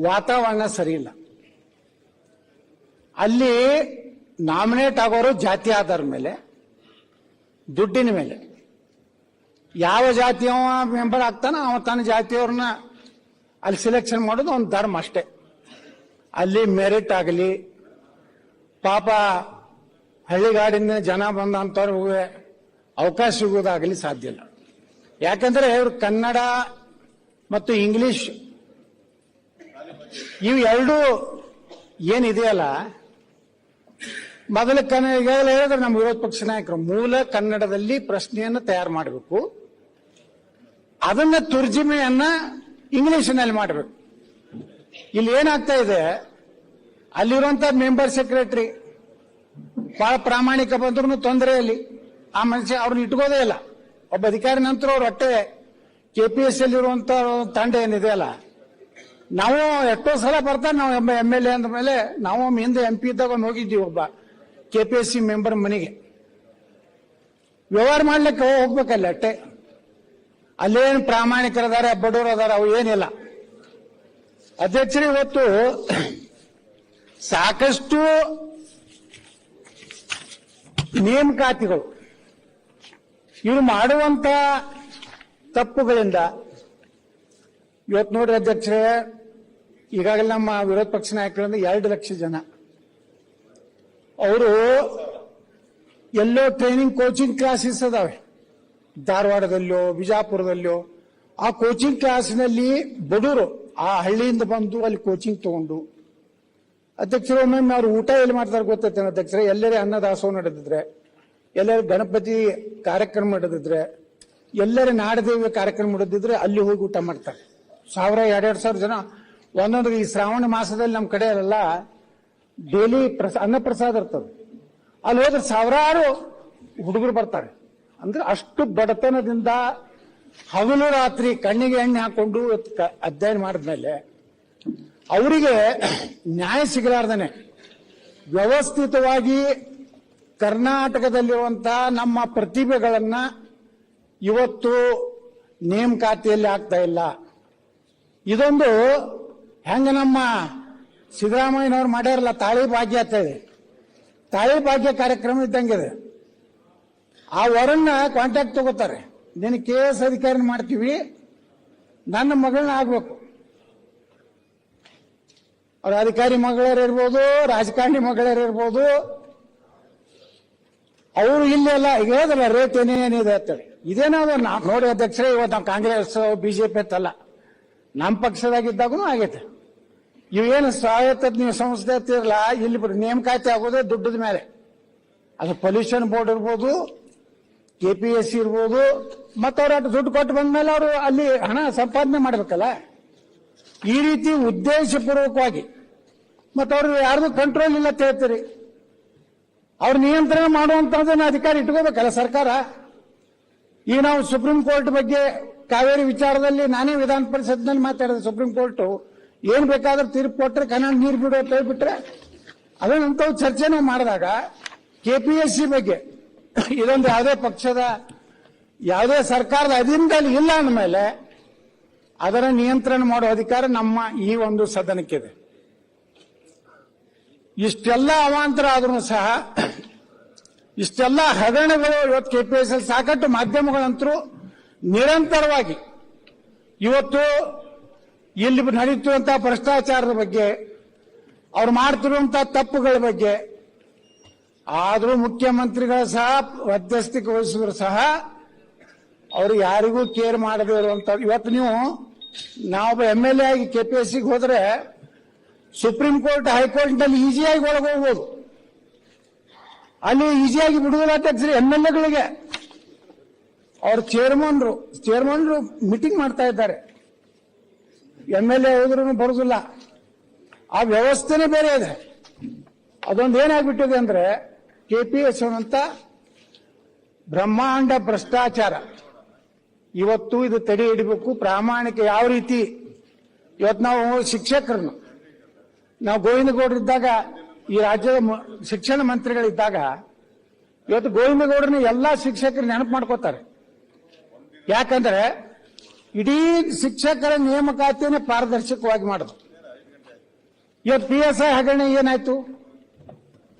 ವಾತಾವರಣ ಸರಿ ಇಲ್ಲ. ಅಲ್ಲಿ ನಾಮಿನೇಟ್ ಆಗೋರು ಜಾತಿ ಆಧಾರ ಮೇಲೆ, ದುಡ್ಡಿನ ಮೇಲೆ. ಯಾವ ಜಾತಿಯವ ಮೆಂಬರ್ ಆಗ್ತಾನ ಅವ ತನ್ನ ಜಾತಿಯವ್ರನ್ನ ಅಲ್ಲಿ ಸಿಲೆಕ್ಷನ್ ಮಾಡೋದು ಒಂದು ಧರ್ಮ ಅಷ್ಟೇ. ಅಲ್ಲಿ ಮೆರಿಟ್ ಆಗಲಿ, ಪಾಪ ಹಳ್ಳಿಗಾಡಿಂದ ಜನ ಬಂದಂಥವ್ರಿಗೆ ಅವಕಾಶ ಸಿಗುವುದಾಗಲಿ ಸಾಧ್ಯ ಇಲ್ಲ. ಯಾಕಂದ್ರೆ ಇವರು ಕನ್ನಡ ಮತ್ತು ಇಂಗ್ಲಿಷ್ ಇವು ಎರಡೂ ಏನಿದೆಯಲ್ಲ, ಮೊದಲ ಕನ್ನಡ ಹೇಳಿದ್ರೆ ನಮ್ಮ ವಿರೋಧ ಪಕ್ಷ ನಾಯಕರು ಮೂಲ ಕನ್ನಡದಲ್ಲಿ ಪ್ರಶ್ನೆಯನ್ನು ತಯಾರು ಮಾಡಬೇಕು. ಅದನ್ನ ತುರ್ಜಿಮೆಯನ್ನ ಇಂಗ್ಲಿಷ್ನಲ್ಲಿ ಮಾಡಬೇಕು. ಇಲ್ಲಿ ಏನಾಗ್ತಾ ಇದೆ, ಅಲ್ಲಿರುವಂತ ಮೆಂಬರ್ ಸೆಕ್ರೆಟರಿ, ಬಹಳ ಪ್ರಾಮಾಣಿಕ ಬಂದ್ರು ತೊಂದರೆ ಇಲ್ಲಿ. ಆ ಮನುಷ್ಯ ಅವ್ರನ್ನ ಇಟ್ಕೋದೇ ಇಲ್ಲ. ಒಬ್ಬ ಅಧಿಕಾರಿ ನಂತರ ಅವ್ರು ಹೊಟ್ಟೆ ಕೆಪಿಎಸ್ ಅಲ್ಲಿರುವಂತ ತಂಡ ಏನಿದೆಯಲ್ಲ ನಾವು ಎಷ್ಟೋ ಸಲ ಬರ್ತಾರೆ, ನಾವು ಎಂ ಎಲ್ ಎ ಅಂದ ಮೇಲೆ ನಾವು ಹಿಂದೆ ಎಂ ಪಿ ಇದ್ದಾಗ ಹೋಗಿದ್ದೀವಿ ಒಬ್ಬ K P S C member ಮನೆಗೆ. ವ್ಯವಹಾರ ಮಾಡ್ಲಿಕ್ಕೆ ಹೋಗ್ಬೇಕಲ್ಲ ಅಟ್ಟೆ ಅಲ್ಲೇನು ಪ್ರಾಮಾಣಿಕರದಾರೆ ಬಡವರು ಅದಾರ, ಅವು ಏನಿಲ್ಲ. ಅಧ್ಯಕ್ಷರು ಇವತ್ತು ಸಾಕಷ್ಟು ನೇಮಕಾತಿಗಳು. ಇವರು ಮಾಡುವಂತ ತಪ್ಪುಗಳಿಂದ ಇವತ್ತು ನೋಡ್ರಿ ಅಧ್ಯಕ್ಷರೇ, ಈಗಾಗಲೇ ನಮ್ಮ ವಿರೋಧ ಪಕ್ಷ ನಾಯಕರಿಂದ ಎರಡು ಲಕ್ಷ ಜನ. ಅವರು ಎಲ್ಲೋ ಟ್ರೈನಿಂಗ್ ಕೋಚಿಂಗ್ ಕ್ಲಾಸಸ್ ಅದಾವೆ. ಧಾರವಾಡದಲ್ಲೋ, ಬಿಜಾಪುರದಲ್ಲೋ. ಆ ಕೋಚಿಂಗ್ ಕ್ಲಾಸ್ನಲ್ಲಿ ಬಡವರು ಆ ಹಳ್ಳಿಯಿಂದ ಬಂದು ಅಲ್ಲಿ ಕೋಚಿಂಗ್ ತಗೊಂಡು. ಅಧ್ಯಕ್ಷರು, ಒಮ್ಮೊಮ್ಮೆ ಅವ್ರು ಊಟ ಎಲ್ಲಿ ಮಾಡ್ತಾರೆ ಗೊತ್ತೈತೆ ಅಧ್ಯಕ್ಷರೇ? ಎಲ್ಲರೇ ಅನ್ನದಾಸೋಹ ನಡೆದಿದ್ರೆ ಎಲ್ಲರ ಗಣಪತಿ ಕಾರ್ಯಕ್ರಮ ನಡೆದಿದ್ರೆ ಎಲ್ಲರ ನಾಡದೇವಿ ಕಾರ್ಯಕ್ರಮ ನಡೆದಿದ್ರೆ ಅಲ್ಲಿ ಹೋಗಿ ಊಟ ಮಾಡ್ತಾರೆ. ಸಾವಿರ ಎರಡೆರಡು ಸಾವಿರ ಜನ. ಒಂದೊಂದು ಈ ಶ್ರಾವಣ ಮಾಸದಲ್ಲಿ ನಮ್ಮ ಕಡೆ ಅಲ್ಲೆಲ್ಲ ಡೈಲಿ ಪ್ರಸ, ಅನ್ನಪ್ರಸಾದ ಇರ್ತದೆ. ಅಲ್ಲಿ ಹೋದ್ರೆ ಸಾವಿರಾರು ಹುಡುಗರು ಬರ್ತಾರೆ. ಅಂದ್ರೆ ಅಷ್ಟು ಬಡತನದಿಂದ ಹಗಲು ರಾತ್ರಿ ಕಣ್ಣಿಗೆ ಎಣ್ಣೆ ಹಾಕೊಂಡು ಅಧ್ಯಯನ ಮಾಡಿದ್ಮೇಲೆ ಅವರಿಗೆ ನ್ಯಾಯ ಸಿಗಲಾರ್ದನೆ. ವ್ಯವಸ್ಥಿತವಾಗಿ ಕರ್ನಾಟಕದಲ್ಲಿರುವಂತಹ ನಮ್ಮ ಪ್ರತಿಭೆಗಳನ್ನ ಇವತ್ತು ನೇಮಕಾತಿಯಲ್ಲಿ ಆಗ್ತಾ ಇಲ್ಲ. ಇದೊಂದು ಹೆಂಗ ನಮ್ಮ ಸಿದ್ದರಾಮಯ್ಯನವ್ರು ಮಾಡ್ಯಾರಲ್ಲ ತಾಳಿ ಭಾಗ್ಯ ಅಂತ ಹೇಳಿ. ತಾಳಿ ಭಾಗ್ಯ ಕಾರ್ಯಕ್ರಮ ಇದ್ದಂಗಿದೆ ಆ ವರನ್ನ ಕಾಂಟ್ಯಾಕ್ಟ್ ತಗೋತಾರೆ. ನೀನು ಕೆ ಎಸ್ ಅಧಿಕಾರಿನ ಮಾಡ್ತೀವಿ, ನನ್ನ ಮಗಳನ್ನ ಆಗ್ಬೇಕು. ಅವ್ರ ಅಧಿಕಾರಿ ಮಗಳರು ಇರ್ಬೋದು, ರಾಜಕಾರಣಿ ಮಗಳರು ಇರ್ಬೋದು. ಅವರು ಇಲ್ಲೆಲ್ಲ ಈಗ ಹೇಳಿದ್ರಲ್ಲ ರೇಟ್ ಏನೇನಿದೆ ಅಂತೇಳಿ ಇದೇನಾದ್ರು ನಾವು ನೋಡಿ ಅಧ್ಯಕ್ಷರೇ, ಇವತ್ತು ನಾವು ಕಾಂಗ್ರೆಸ್, ಬಿಜೆಪಿ ಅಂತಲ್ಲ. ನಮ್ಮ ಪಕ್ಷದಾಗಿದ್ದಾಗೂ ಆಗೈತೆ. ಇವೇನು ಸ್ವಾಯತ್ತ ನೀವು ಸಂಸ್ಥೆ ಅಂತಿರಲ್ಲ ಇಲ್ಲಿ ನೇಮಕಾತಿ ಆಗೋದೇ ದುಡ್ಡದ ಮೇಲೆ. ಅದು ಪೊಲ್ಯೂಷನ್ ಬೋರ್ಡ್ ಇರ್ಬೋದು ಕೆ ಪಿ ಎಸ್ ಸಿ ಇರ್ಬೋದು ಮತ್ತೆ ಅವ್ರ ಅಷ್ಟು ದುಡ್ಡು ಕೊಟ್ಟು ಬಂದ್ಮೇಲೆ ಅವರು ಅಲ್ಲಿ ಹಣ ಸಂಪಾದನೆ ಮಾಡ್ಬೇಕಲ್ಲ. ಈ ರೀತಿ ಉದ್ದೇಶಪೂರ್ವಕವಾಗಿ ಮತ್ತೆ ಅವ್ರು ಯಾರ್ದು ಕಂಟ್ರೋಲ್ ಇಲ್ಲ ಹೇಳ್ತೀರಿ. ಅವ್ರ ನಿಯಂತ್ರಣ ಮಾಡುವಂತದನ್ನ ಅಧಿಕಾರಿ ಇಟ್ಕೋಬೇಕಲ್ಲ ಸರ್ಕಾರ. ಈ ನಾವು ಸುಪ್ರೀಂ ಕೋರ್ಟ್ ಬಗ್ಗೆ ಕಾವೇರಿ ವಿಚಾರದಲ್ಲಿ ನಾನೇ ವಿಧಾನ ಪರಿಷತ್ನಲ್ಲಿ ಮಾತಾಡಿದೆ ಸುಪ್ರೀಂ ಕೋರ್ಟ್. ಏನ್ ಬೇಕಾದ್ರೂ ತೀರ್ಪು ಕೊಟ್ಟರೆ ಕನ್ನಡ ನೀರು ಬಿಡು ಹೇಳ್ಬಿಟ್ರೆ ಅದನ್ನಂತ ಚರ್ಚೆ ನಾವು ಮಾಡಿದಾಗ ಕೆಪಿಎಸ್ಸಿ ಬಗ್ಗೆ ಇದೊಂದು ಯಾವುದೇ ಪಕ್ಷದ ಯಾವುದೇ ಸರ್ಕಾರದ ಅಧೀನದಲ್ಲಿ ಇಲ್ಲ ಅಂದಮೇಲೆ ಅದರ ನಿಯಂತ್ರಣ ಮಾಡೋ ಅಧಿಕಾರ ನಮ್ಮ ಈ ಒಂದು ಸದನಕ್ಕಿದೆ. ಇಷ್ಟೆಲ್ಲ ಅವಾಂತರ ಆದ್ರೂ ಸಹ ಇಷ್ಟೆಲ್ಲ ಹಗರಣಗಳು ಇವತ್ತು ಕೆಪಿಎಸ್ ಸಾಕಷ್ಟು ಮಾಧ್ಯಮಗಳಂತರೂ ನಿರಂತರವಾಗಿ ಇವತ್ತು ಇಲ್ಲಿ ನಡೆಯುತ್ತಿರುವಂಥ ಭ್ರಷ್ಟಾಚಾರದ ಬಗ್ಗೆ, ಅವ್ರು ಮಾಡ್ತಿರುವಂಥ ತಪ್ಪುಗಳ ಬಗ್ಗೆ, ಆದರೂ ಮುಖ್ಯಮಂತ್ರಿಗಳ ಸಹ ಮಧ್ಯಸ್ಥಿಕೆ ವಹಿಸಿದ್ರು ಸಹ ಅವರು ಯಾರಿಗೂ ಕೇರ್ ಮಾಡದೇ ಇರುವಂತ ಇವತ್ತು ನೀವು ನಾವೊಬ್ಬ ಎಂ ಎಲ್ ಎ ಆಗಿ ಕೆ ಪಿ ಎಸ್ ಸಿಗೆ ಹೋದ್ರೆ ಸುಪ್ರೀಂ ಕೋರ್ಟ್ ಹೈಕೋರ್ಟ್ನಲ್ಲಿ ಈಸಿಯಾಗಿ ಒಳಗೆ ಹೋಗ್ಬೋದು ಅಲ್ಲಿ ಈಸಿಯಾಗಿ ಬಿಡುವುದಿಲ್ಲ ಅಧ್ಯಕ್ಷರು ಎಂ ಎಲ್ ಎಗಳಿಗೆ ಅವ್ರ ಚೇರ್ಮನ್ರು ಚೇರ್ಮನ್ರು ಮೀಟಿಂಗ್ ಮಾಡ್ತಾ ಇದ್ದಾರೆ. ಎಂ ಎಲ್ ಎ ಹೋದ್ರೂ ಬರುದಿಲ್ಲ. ಆ ವ್ಯವಸ್ಥೆನೇ ಬೇರೆ ಇದೆ. ಅದೊಂದು ಏನಾಗ್ಬಿಟ್ಟಿದೆ ಅಂದ್ರೆ ಎಸ್ ಅಂತ ಬ್ರಹ್ಮಾಂಡ ಭ್ರಷ್ಟಾಚಾರ. ಇವತ್ತು ಇದು ತಡೆ ಹಿಡಿಬೇಕು, ಪ್ರಾಮಾಣಿಕ ಯಾವ ರೀತಿ? ಇವತ್ತು ನಾವು ಶಿಕ್ಷಕರನ್ನು. ನಾವು ಗೋವಿಂದಗೌಡರಿದ್ದಾಗ, ಈ ರಾಜ್ಯದ ಶಿಕ್ಷಣ ಮಂತ್ರಿಗಳಿದ್ದಾಗ, ಇವತ್ತು ಗೋವಿಂದಗೌಡರನ್ನ ಎಲ್ಲಾ ಶಿಕ್ಷಕರು ನೆನಪು ಮಾಡ್ಕೋತಾರೆ. ಯಾಕಂದ್ರೆ ಇಡೀ ಶಿಕ್ಷಕರ ನೇಮಕಾತಿಯನ್ನು ಪಾರದರ್ಶಕವಾಗಿ ಮಾಡುದು. ಇವತ್ತು ಪಿ ಎಸ್ ಐ ಹಗರಣ ಏನಾಯ್ತು?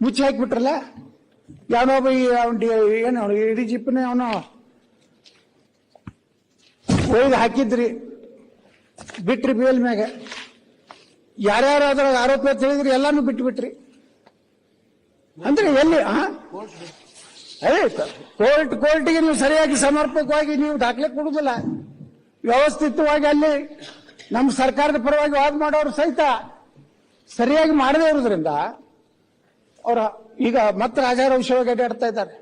ಮುಚ್ಚಿ ಹಾಕಿಬಿಟ್ರಲ್ಲ? ಯಾವ ಏನು ಇಡೀ ಜಿಪ್ನೇ ಅವನು ಒಯ್ದು ಹಾಕಿದ್ರಿ. ಬಿಟ್ರಿ ಬೇಲ್ ಮ್ಯಾಗ. ಯಾರ್ಯಾರು ಅದ್ರ ಆರೋಪ ತಿಳಿದ್ರಿ ಎಲ್ಲಾನು ಬಿಟ್ಟು ಬಿಟ್ರಿ ಅಂದ್ರೆ ಎಲ್ಲಿ, ಆ? ಅದೇ, ಕೋರ್ಟ್ ಕೋರ್ಟಿಗೆ ನೀವು ಸರಿಯಾಗಿ ಸಮರ್ಪಕವಾಗಿ ನೀವು ದಾಖಲೆ ಕೊಡುದಿಲ್ಲ ವ್ಯವಸ್ಥಿತವಾಗಿ ಅಲ್ಲಿ ನಮ್ಮ ಸರ್ಕಾರದ ಪರವಾಗಿ ವಾದ ಮಾಡೋರು ಸಹಿತ ಸರಿಯಾಗಿ ಮಾಡದೇ ಇರೋದ್ರಿಂದ ಅವರ ಈಗ ಮತ್ತೆ ರಾಜಾರಾವ್ ವಿಷಯವಾಗಿ ಅಡ್ಡಾಡ್ತಾ ಇದ್ದಾರೆ.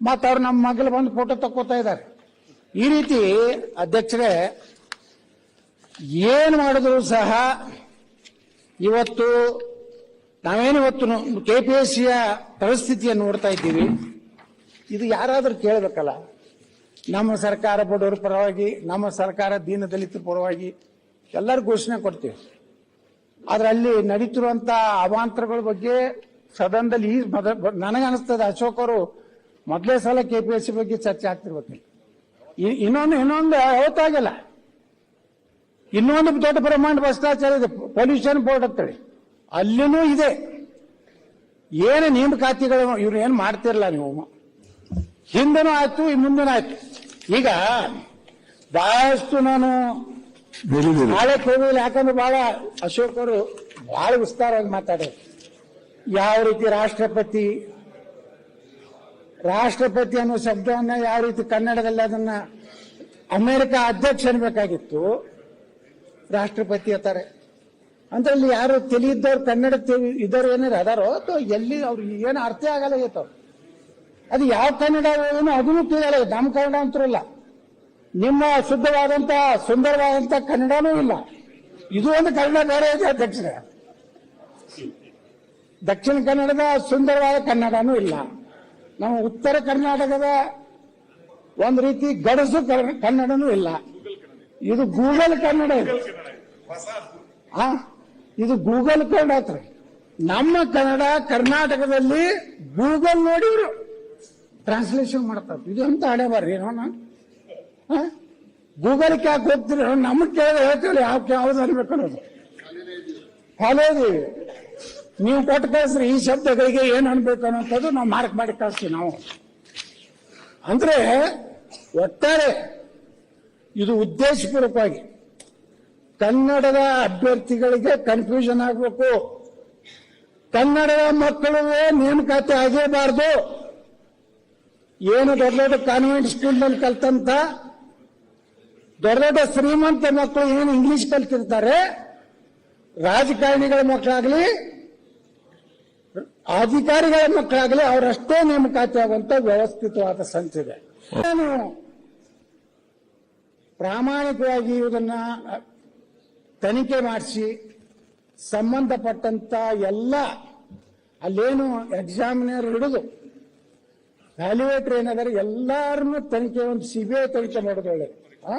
ಮತ್ತೆ ಅವ್ರು ನಮ್ಮ ಮಗಲು ಬಂದು ಫೋಟೋ ತಕ್ಕೋತಾ ಇದ್ದಾರೆ. ಈ ರೀತಿ ಅಧ್ಯಕ್ಷರೇ ಏನು ಮಾಡಿದ್ರು ಸಹ ಇವತ್ತು ನಾವೇನಿವತ್ತು ಕೆ ಪಿ ಎಸ್ ಸಿಯ ಪರಿಸ್ಥಿತಿಯನ್ನು ನೋಡ್ತಾ ಇದ್ದೀವಿ. ಇದು ಯಾರಾದರೂ ಕೇಳಬೇಕಲ್ಲ? ನಮ್ಮ ಸರ್ಕಾರ ಬಡವರ ಪರವಾಗಿ, ನಮ್ಮ ಸರ್ಕಾರ ದೀನ ದಲಿತರ ಪರವಾಗಿ ಎಲ್ಲರೂ ಘೋಷಣೆ ಕೊಡ್ತೀವಿ. ಆದ್ರೆ ಅಲ್ಲಿ ನಡೀತಿರುವಂತ ಅವಾಂತರಗಳ ಬಗ್ಗೆ ಸದನದಲ್ಲಿ ಈ ಮೊದ- ನನಗೆ ಅನಿಸ್ತದೆ ಅಶೋಕ್ ಅವರು ಮೊದಲೇ ಸಲ ಕೆ ಪಿ ಎಸ್ ಸಿ ಬಗ್ಗೆ ಚರ್ಚೆ ಆಗ್ತಿರ್ಬೇಕು ಇನ್ನೊಂದು ಇನ್ನೊಂದು ಹೇಳ್ತಾಗಲ್ಲ ಇನ್ನೊಂದು ದೊಡ್ಡ ಪ್ರಮಾಣ ಭ್ರಷ್ಟಾಚಾರ ಇದೆ ಪೊಲ್ಯೂಷನ್ ಬೋರ್ಡ್ ಅಂತೇಳಿ ಅಲ್ಲಿನೂ ಇದೆ. ಏನು ನೇಮಕಾತಿಗಳು, ಇವ್ರು ಏನು ಮಾಡ್ತಿರಲ್ಲ ನೀವು. ಹಿಂದನೂ ಆಯ್ತು ಈ ಮುಂದನೂ ಆಯ್ತು. ಈಗ ಬಹಳಷ್ಟು ನಾನು ನಾಳೆ ಹೋಗಿಲ್ಲ ಯಾಕಂದ್ರೆ ಬಹಳ ಅಶೋಕ್ ಅವರು ಬಹಳ ವಿಸ್ತಾರವಾಗಿ ಮಾತಾಡೋದು ಯಾವ ರೀತಿ ರಾಷ್ಟ್ರಪತಿ ರಾಷ್ಟ್ರಪತಿ ಅನ್ನೋ ಶಬ್ದವನ್ನ ಯಾವ ರೀತಿ ಕನ್ನಡದಲ್ಲಿ ಅದನ್ನ ಅಮೆರಿಕ ಅಧ್ಯಕ್ಷ ಅನ್ಬೇಕಾಗಿತ್ತು ರಾಷ್ಟ್ರಪತಿ ಅಂತಾರೆ. ಅಂದ್ರೆ ಇಲ್ಲಿ ಯಾರು ತಿಳಿಯಿದ್ದವ್ರು ಕನ್ನಡ ಇದ್ದವ್ರು ಏನಾರು ಅದಾರೋ ಅಥವಾ ಎಲ್ಲಿ ಅವ್ರಿಗೆ ಏನು ಅರ್ಥ ಆಗಲ್ಲ ಅವ್ರು. ಅದು ಯಾವ ಕನ್ನಡ ಏನು ಅದನ್ನು ತಿಳಿಯಲ್ಲ ನಮ್ಮ ಕನ್ನಡ ಅಂತರಲ್ಲ ನಿಮ್ಮ ಶುದ್ಧವಾದಂತ ಸುಂದರವಾದಂತ ಕನ್ನಡನೂ ಇಲ್ಲ. ಇದು ಒಂದು ಕನ್ನಡ ಬೇರೆ ಇದೆ ಅಧ್ಯಕ್ಷರೇ ದಕ್ಷಿಣ ಕನ್ನಡದ ಸುಂದರವಾದ ಕನ್ನಡನೂ ಇಲ್ಲ. ನಮ್ಮ ಉತ್ತರ ಕರ್ನಾಟಕದ ಒಂದು ರೀತಿ ಗಡಸು ಕನ್ನಡನೂ ಇಲ್ಲ. ಇದು ಗೂಗಲ್ ಕನ್ನಡ ಇದು. ಆ? ಇದು ಗೂಗಲ್ ಕನ್ನಡ ಹತ್ರ. ನಮ್ಮ ಕನ್ನಡ ಕರ್ನಾಟಕದಲ್ಲಿ ಗೂಗಲ್ ನೋಡಿ ಇವರು. ಟ್ರಾನ್ಸ್ಲೇಷನ್ ಮಾಡ್ತಾರೆ. ಇದು ಅಂತ ಹಣೆ ಬರ್ರಿ ನಾನು ಗೂಗಲ್ಗೆ ಯಾಕೆ ಹೋಗ್ತೀರಿ ನಮಗ್ ಕೇಳಿದ್ರೆ ಹೇಳ್ತೀವಿ ಯಾಕೆ ಯಾವ್ದು ಅನ್ಬೇಕು ಅನ್ನೋದು. ಕಾಲೇಜ್ ನೀವು ಕೊಟ್ಟು ಕಳಿಸ್ರಿ, ಈ ಶಬ್ದಗಳಿಗೆ ಏನ್ ಅನ್ಬೇಕು ಅನ್ನೋಂಥದ್ದು ನಾವು ಮಾರ್ಕ್ ಮಾಡಿ ಕಳಿಸ್ತೀವಿ ನಾವು. ಅಂದ್ರೆ, ಒಟ್ಟಾರೆ, ಇದು ಉದ್ದೇಶಪೂರ್ವಕವಾಗಿ ಕನ್ನಡದ ಅಭ್ಯರ್ಥಿಗಳಿಗೆ ಕನ್ಫ್ಯೂಷನ್ ಆಗಬೇಕು. ಕನ್ನಡದ ಮಕ್ಕಳಿಗೆ ನೇಮಕಾತಿ ಆಗೇಬಾರದು ಏನು ದೊಡ್ಡ ದೊಡ್ಡ ಕಾನ್ವೆಂಟ್ ಸ್ಕೂಲ್ನಲ್ಲಿ ಕಲ್ತಂತ ದೊಡ್ಡ ಶ್ರೀಮಂತ ಮಕ್ಕಳು ಏನು ಇಂಗ್ಲಿಷ್ ಕಲ್ತಿರ್ತಾರೆ, ರಾಜಕಾರಣಿಗಳ ಮಕ್ಕಳಾಗ್ಲಿ, ಅಧಿಕಾರಿಗಳ ಮಕ್ಕಳಾಗಲಿ ಅವರಷ್ಟೇ ನೇಮಕಾತಿ ಆಗುವಂತ ವ್ಯವಸ್ಥಿತವಾದ ಸಂಸ್ಥೆ ನಾನು ಪ್ರಾಮಾಣಿಕವಾಗಿ ಇದನ್ನ ತನಿಖೆ ಮಾಡಿಸಿ, ಸಂಬಂಧಪಟ್ಟಂತ ಎಲ್ಲ, ಅಲ್ಲೇನು ಎಕ್ಸಾಮಿನರ್ ಹಿಡಿದು ವ್ಯಾಲ್ಯೂಯೇಟರ್ ಏನಾದ್ರೆ ಎಲ್ಲಾರನ್ನು ತನಿಖೆ ಒಂದು ಸಿಬಿಐ ತನಿಖೆ ಮಾಡೋದು ಆ?